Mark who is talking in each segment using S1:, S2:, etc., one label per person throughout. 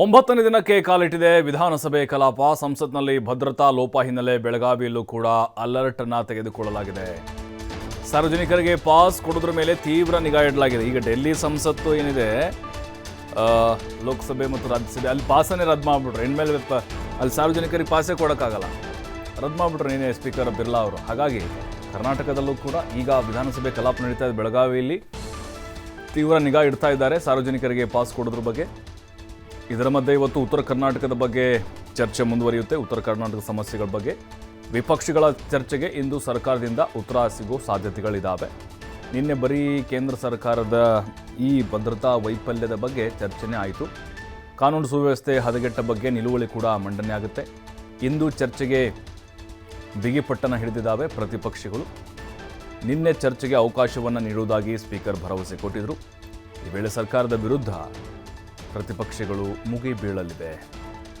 S1: ಒಂಬತ್ತನೇ ದಿನಕ್ಕೆ ಕಾಲಿಟ್ಟಿದೆ ವಿಧಾನಸಭೆ ಕಲಾಪ. ಸಂಸತ್ನಲ್ಲಿ ಭದ್ರತಾ ಲೋಪ ಹಿನ್ನೆಲೆ ಬೆಳಗಾವಿಯಲ್ಲೂ ಕೂಡ ಅಲರ್ಟ್ ಅನ್ನ ತೆಗೆದುಕೊಳ್ಳಲಾಗಿದೆ. ಸಾರ್ವಜನಿಕರಿಗೆ ಪಾಸ್ ಕೊಡೋದ್ರ ಮೇಲೆ ತೀವ್ರ ನಿಗಾ ಇಡಲಾಗಿದೆ. ಈಗ ಡೆಲ್ಲಿ ಸಂಸತ್ತು ಏನಿದೆ ಲೋಕಸಭೆ ಮತ್ತು ರಾಜ್ಯಸಭೆ ಅಲ್ಲಿ ಪಾಸನ್ನೇ ರದ್ದು ಮಾಡಿಬಿಟ್ರು. ಇನ್ಮೇಲೆ ಅಲ್ಲಿ ಸಾರ್ವಜನಿಕರಿಗೆ ಪಾಸೇ ಕೊಡೋಕ್ಕಾಗಲ್ಲ. ರದ್ದು ಮಾಡಿಬಿಟ್ರು ನೀನೇ ಸ್ಪೀಕರ್ ಬಿರ್ಲಾ ಅವರು. ಹಾಗಾಗಿ ಕರ್ನಾಟಕದಲ್ಲೂ ಕೂಡ ಈಗ ವಿಧಾನಸಭೆ ಕಲಾಪ ನಡೀತಾ ಇದೆ ಬೆಳಗಾವಿಯಲ್ಲಿ. ತೀವ್ರ ನಿಗಾ ಇಡ್ತಾ ಇದ್ದಾರೆ ಸಾರ್ವಜನಿಕರಿಗೆ ಪಾಸ್ ಕೊಡೋದ್ರ ಬಗ್ಗೆ. ಇದರ ಮಧ್ಯೆ ಇವತ್ತು ಉತ್ತರ ಕರ್ನಾಟಕದ ಬಗ್ಗೆ ಚರ್ಚೆ ಮುಂದುವರಿಯುತ್ತೆ. ಉತ್ತರ ಕರ್ನಾಟಕದ ಸಮಸ್ಯೆಗಳ ಬಗ್ಗೆ ವಿಪಕ್ಷಗಳ ಚರ್ಚೆಗೆ ಇಂದು ಸರ್ಕಾರದಿಂದ ಉತ್ತರ ಸಿಗೋ ಸಾಧ್ಯತೆಗಳಿದ್ದಾವೆ ನಿನ್ನೆ ಬರೀ ಕೇಂದ್ರ ಸರ್ಕಾರದ ಈ ಭದ್ರತಾ ವೈಫಲ್ಯದ ಬಗ್ಗೆ ಚರ್ಚೆನೇ ಆಯಿತು. ಕಾನೂನು ಸುವ್ಯವಸ್ಥೆ ಹದಗೆಟ್ಟ ಬಗ್ಗೆ ನಿಲುವಳಿ ಕೂಡ ಮಂಡನೆ ಆಗುತ್ತೆ. ಇಂದು ಚರ್ಚೆಗೆ ಬಿಗಿಪಟ್ಟನ ಹಿಡಿದಿದ್ದಾವೆ ಪ್ರತಿಪಕ್ಷಗಳು. ನಿನ್ನೆ ಚರ್ಚೆಗೆ ಅವಕಾಶವನ್ನು ನೀಡುವುದಾಗಿ ಸ್ಪೀಕರ್ ಭರವಸೆ ಕೊಟ್ಟಿದ್ದರು ಈ ವೇಳೆ ಸರ್ಕಾರದ ವಿರುದ್ಧ ಪ್ರತಿಪಕ್ಷಗಳು ಮುಗಿ ಬೀಳಲಿವೆ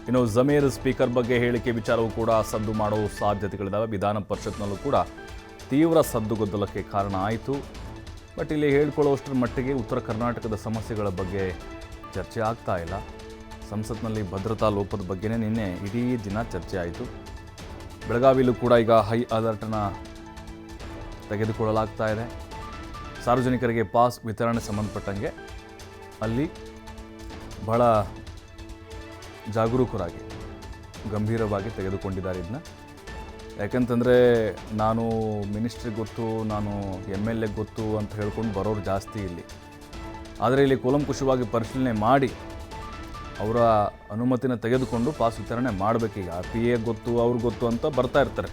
S1: ಇನ್ನು ಜಮೀರ್ ಸ್ಪೀಕರ್ ಬಗ್ಗೆ ಹೇಳಿಕೆ ವಿಚಾರವೂ ಕೂಡ ಸದ್ದು ಮಾಡೋ ಸಾಧ್ಯತೆಗಳಿದ್ದಾವೆ ವಿಧಾನ ಪರಿಷತ್ನಲ್ಲೂ ಕೂಡ ತೀವ್ರ ಸದ್ದುಗದ್ದಲಕ್ಕೆ ಕಾರಣ ಆಯಿತು. ಬಟ್ ಇಲ್ಲಿ ಹೇಳ್ಕೊಳ್ಳೋಷ್ಟರ ಮಟ್ಟಿಗೆ ಉತ್ತರ ಕರ್ನಾಟಕದ ಸಮಸ್ಯೆಗಳ ಬಗ್ಗೆ ಚರ್ಚೆ ಆಗ್ತಾ ಇಲ್ಲ. ಸಂಸತ್ನಲ್ಲಿ ಭದ್ರತಾ ಲೋಪದ ಬಗ್ಗೆನೇ ನಿನ್ನೆ ಇಡೀ ದಿನ ಚರ್ಚೆ ಆಯಿತು. ಬೆಳಗಾವಿಯಲ್ಲೂ ಕೂಡ ಈಗ ಹೈ ಅಲರ್ಟನ್ನು ತೆಗೆದುಕೊಳ್ಳಲಾಗ್ತಾ ಇದೆ. ಸಾರ್ವಜನಿಕರಿಗೆ ಪಾಸ್ ವಿತರಣೆ ಸಂಬಂಧಪಟ್ಟಂಗೆ ಅಲ್ಲಿ ಬಹಳ ಜಾಗರೂಕರಾಗಿ, ಗಂಭೀರವಾಗಿ ತೆಗೆದುಕೊಂಡಿದ್ದಾರೆ ಇದನ್ನ. ಯಾಕಂತಂದರೆ ನಾನು ಮಿನಿಸ್ಟ್ರಿಗೆ ಗೊತ್ತು, ನಾನು ಎಂ ಎಲ್ ಎ ಗೊತ್ತು ಅಂತ ಹೇಳ್ಕೊಂಡು ಬರೋರು ಜಾಸ್ತಿ ಇಲ್ಲಿ. ಆದರೆ ಇಲ್ಲಿ ಕೂಲಂಕುಷವಾಗಿ ಪರಿಶೀಲನೆ ಮಾಡಿ ಅವರ ಅನುಮತಿನ ತೆಗೆದುಕೊಂಡು ಪಾಸ್ ವಿತರಣೆ ಮಾಡಬೇಕೀಗ ಪಿ ಎ ಗೊತ್ತು ಅವ್ರಿಗೆ ಗೊತ್ತು ಅಂತ ಬರ್ತಾ ಇರ್ತಾರೆ.